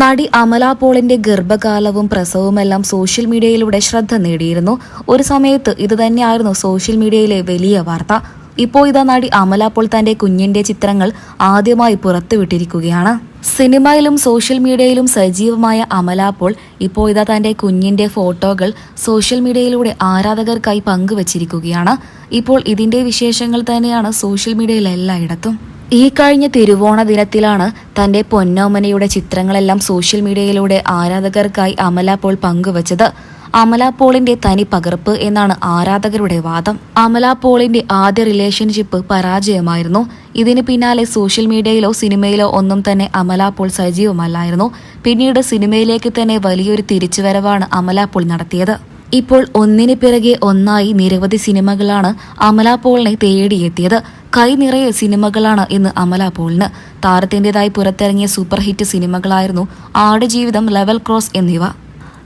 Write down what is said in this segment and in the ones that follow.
നടി അമല പോളിന്റെ ഗർഭകാലവും പ്രസവവുമെല്ലാം സോഷ്യൽ മീഡിയയിലൂടെ ശ്രദ്ധ നേടിയിരുന്നു. ഒരു സമയത്ത് ഇത് തന്നെയായിരുന്നു സോഷ്യൽ മീഡിയയിലെ വലിയ വാർത്ത. ഇപ്പോൾ ഇതാ നടി അമല പോൾ തന്റെ കുഞ്ഞിന്റെ ചിത്രങ്ങൾ ആദ്യമായി പുറത്തുവിട്ടിരിക്കുകയാണ്. സിനിമയിലും സോഷ്യൽ മീഡിയയിലും സജീവമായ അമല പോൾ ഇപ്പോൾ ഇതാ തന്റെ കുഞ്ഞിന്റെ ഫോട്ടോകൾ സോഷ്യൽ മീഡിയയിലൂടെ ആരാധകർക്കായി പങ്കുവച്ചിരിക്കുകയാണ്. ഇപ്പോൾ ഇതിന്റെ വിശേഷങ്ങൾ തന്നെയാണ് സോഷ്യൽ മീഡിയയിൽ എല്ലായിടത്തും. ഈ കഴിഞ്ഞ തിരുവോണ ദിനത്തിലാണ് തന്റെ പൊന്നോമനയുടെ ചിത്രങ്ങളെല്ലാം സോഷ്യൽ മീഡിയയിലൂടെ ആരാധകർക്കായി അമല പോൾ പങ്കുവച്ചത്. അമല പോളിന്റെ തനി പകർപ്പ് എന്നാണ് ആരാധകരുടെ വാദം. അമല പോളിന്റെ ആദ്യ റിലേഷൻഷിപ്പ് പരാജയമായിരുന്നു. ഇതിന് പിന്നാലെ സോഷ്യൽ മീഡിയയിലോ സിനിമയിലോ ഒന്നും തന്നെ അമല പോൾ സജീവമല്ലായിരുന്നു. പിന്നീട് സിനിമയിലേക്ക് തന്നെ വലിയൊരു തിരിച്ചുവരവാണ് അമല പോൾ നടത്തിയത്. ഇപ്പോൾ ഒന്നിന് പിറകെ ഒന്നായി നിരവധി സിനിമകളാണ് അമല പോളിനെ തേടിയെത്തിയത്. കൈ നിറയെ സിനിമകളാണ് ഇന്ന് അമല പോളിന്. താരത്തിന്റെതായി പുറത്തിറങ്ങിയ സൂപ്പർ ഹിറ്റ് സിനിമകളായിരുന്നു ആടുജീവിതം ലെവൽ ക്രോസ് എന്നിവ.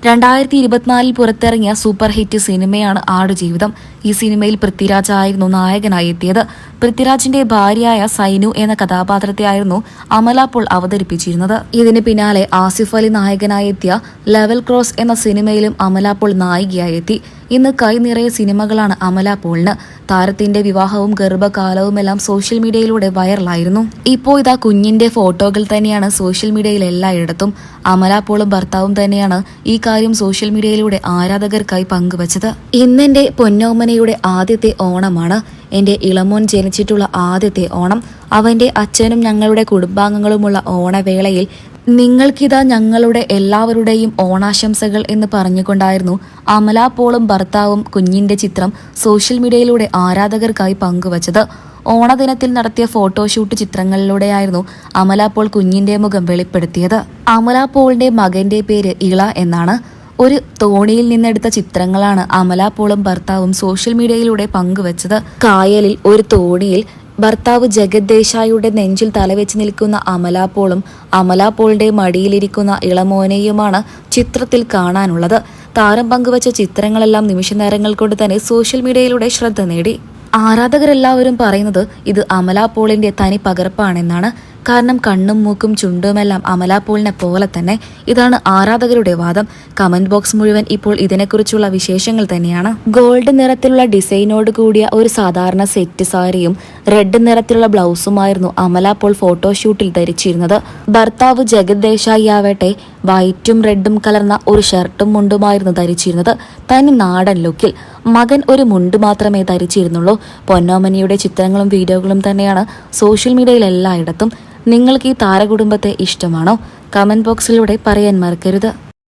രണ്ടായിരത്തി ഇരുപത്തിനാലിൽ പുറത്തിറങ്ങിയ സൂപ്പർ ഹിറ്റ് സിനിമയാണ് ആടുജീവിതം ഈ സിനിമയിൽ പൃഥ്വിരാജ് ആയിരുന്നു നായകനായി എത്തിയത്. പൃഥ്വിരാജിന്റെ ഭാര്യയായ സൈനു എന്ന കഥാപാത്രത്തെയായിരുന്നു അമല പോൾ അവതരിപ്പിച്ചിരുന്നത്. ഇതിന് പിന്നാലെ ആസിഫ് അലി നായകനായി എത്തിയ ലെവൽ ക്രോസ് എന്ന സിനിമയിലും അമല പോൾ നായികയായി എത്തി. ഇന്ന് കൈ സിനിമകളാണ് അമല പോളിന്. താരത്തിന്റെ വിവാഹവും ഗർഭകാലവും എല്ലാം സോഷ്യൽ മീഡിയയിലൂടെ വൈറലായിരുന്നു. ഇപ്പോൾ ഇതാ കുഞ്ഞിന്റെ ഫോട്ടോകൾ തന്നെയാണ് സോഷ്യൽ മീഡിയയിൽ എല്ലായിടത്തും. അമല പോളും ഭർത്താവും തന്നെയാണ് ഈ കാര്യം സോഷ്യൽ മീഡിയയിലൂടെ ആരാധകർക്കായി പങ്കുവച്ചത്. ഇന്നെന്റെ പൊന്നോമനയുടെ ആദ്യത്തെ ഓണമാണ്. എന്റെ ഇളമോൻ ജനിച്ചിട്ടുള്ള ആദ്യത്തെ ഓണം അവന്റെ അച്ഛനും ഞങ്ങളുടെ കുടുംബാംഗങ്ങളുമുള്ള ഓണവേളയിൽ നിങ്ങൾക്കിതാ ഞങ്ങളുടെ എല്ലാവരുടെയും ഓണാശംസകൾ എന്ന് പറഞ്ഞുകൊണ്ടായിരുന്നു അമല പോളും ഭർത്താവും കുഞ്ഞിന്റെ ചിത്രം സോഷ്യൽ മീഡിയയിലൂടെ ആരാധകർക്കായി പങ്കുവച്ചത്. ഓണദിനത്തിൽ നടത്തിയ ഫോട്ടോഷൂട്ട് ചിത്രങ്ങളിലൂടെയായിരുന്നു അമല പോൾ കുഞ്ഞിന്റെ മുഖം വെളിപ്പെടുത്തിയത്. അമല പോളിന്റെ മകന്റെ പേര് ഇള എന്നാണ്. ഒരു തോണിയിൽ നിന്നെടുത്ത ചിത്രങ്ങളാണ് അമല പോളും ഭർത്താവും സോഷ്യൽ മീഡിയയിലൂടെ പങ്കുവച്ചത്. കായലിൽ ഒരു തോണിയിൽ ഭർത്താവ് ജഗത് ദേശായിയുടെ നെഞ്ചിൽ തലവെച്ച് നിൽക്കുന്ന അമലാപോളും അമലാപോളിന്റെ മടിയിലിരിക്കുന്ന ഇളമോനെയുമാണ് ചിത്രത്തിൽ കാണാനുള്ളത്. താരം പങ്കുവച്ച ചിത്രങ്ങളെല്ലാം നിമിഷനേരങ്ങൾ കൊണ്ട് തന്നെ സോഷ്യൽ മീഡിയയിലൂടെ ശ്രദ്ധ നേടി. ആരാധകരെല്ലാവരും പറയുന്നത് ഇത് അമലാപോളിന്റെ തനി പകർപ്പാണെന്നാണ്. കാരണം കണ്ണും മൂക്കും ചുണ്ടുമെല്ലാം അമലാപോളിനെ പോലെ തന്നെ ഇതാണ് ആരാധകരുടെ വാദം. കമന്റ് ബോക്സ് മുഴുവൻ ഇപ്പോൾ ഇതിനെക്കുറിച്ചുള്ള വിശേഷങ്ങൾ തന്നെയാണ്. ഗോൾഡ് നിറത്തിലുള്ള ഡിസൈനോട് കൂടിയ ഒരു സാധാരണ സെറ്റ് സാരിയും റെഡ് നിറത്തിലുള്ള ബ്ലൗസുമായിരുന്നു അമലാപോൾ ഫോട്ടോഷൂട്ടിൽ ധരിച്ചിരുന്നത്. ഭർത്താവ് ജഗത് ദേശായി ആവട്ടെ വൈറ്റും റെഡും കലർന്ന ഒരു ഷർട്ടും മുണ്ടുമായിരുന്നു ധരിച്ചിരുന്നത്. തനി നാടൻ ലുക്കിൽ മകൻ ഒരു മുണ്ട് മാത്രമേ ധരിച്ചിരുന്നുള്ളൂ. പൊന്നോമനിയുടെ ചിത്രങ്ങളും വീഡിയോകളും തന്നെയാണ് സോഷ്യൽ മീഡിയയിൽ എല്ലായിടത്തും നിങ്ങൾക്ക് ഈ താരകുടുംബത്തെ ഇഷ്ടമാണോ? കമന്റ് ബോക്സിലൂടെ പറയാൻ മറക്കരുത്.